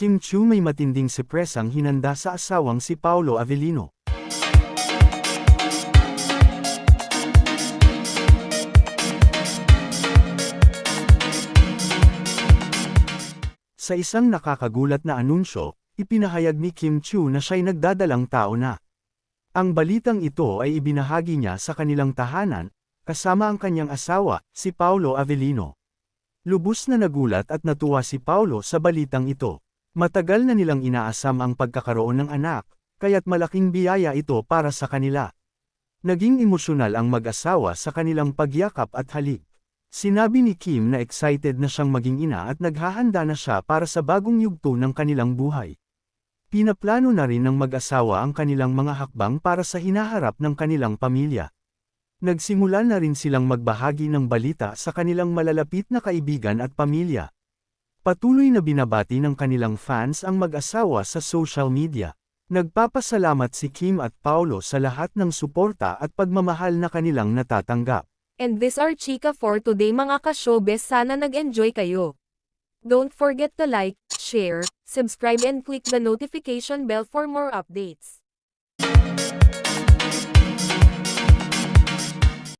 Kim Chu may matinding sipresang hinanda sa asawang si Paolo Avellino. Sa isang nakakagulat na anunsyo, ipinahayag ni Kim Chu na siya'y nagdadalang tao na. Ang balitang ito ay ibinahagi niya sa kanilang tahanan, kasama ang kanyang asawa, si Paolo Avellino. Lubos na nagulat at natuwa si Paolo sa balitang ito. Matagal na nilang inaasam ang pagkakaroon ng anak, kaya't malaking biyaya ito para sa kanila. Naging emosyonal ang mag-asawa sa kanilang pagyakap at halik. Sinabi ni Kim na excited na siyang maging ina at naghahanda na siya para sa bagong yugto ng kanilang buhay. Pinaplano na rin ng mag-asawa ang kanilang mga hakbang para sa hinaharap ng kanilang pamilya. Nagsimula na rin silang magbahagi ng balita sa kanilang malalapit na kaibigan at pamilya. Patuloy na binabati ng kanilang fans ang mag-asawa sa social media. Nagpapasalamat si Kim at Paulo sa lahat ng suporta at pagmamahal na kanilang natatanggap. And this are Chika for today mga ka-showbiz sana nag-enjoy kayo. Don't forget to like, share, subscribe and click the notification bell for more updates.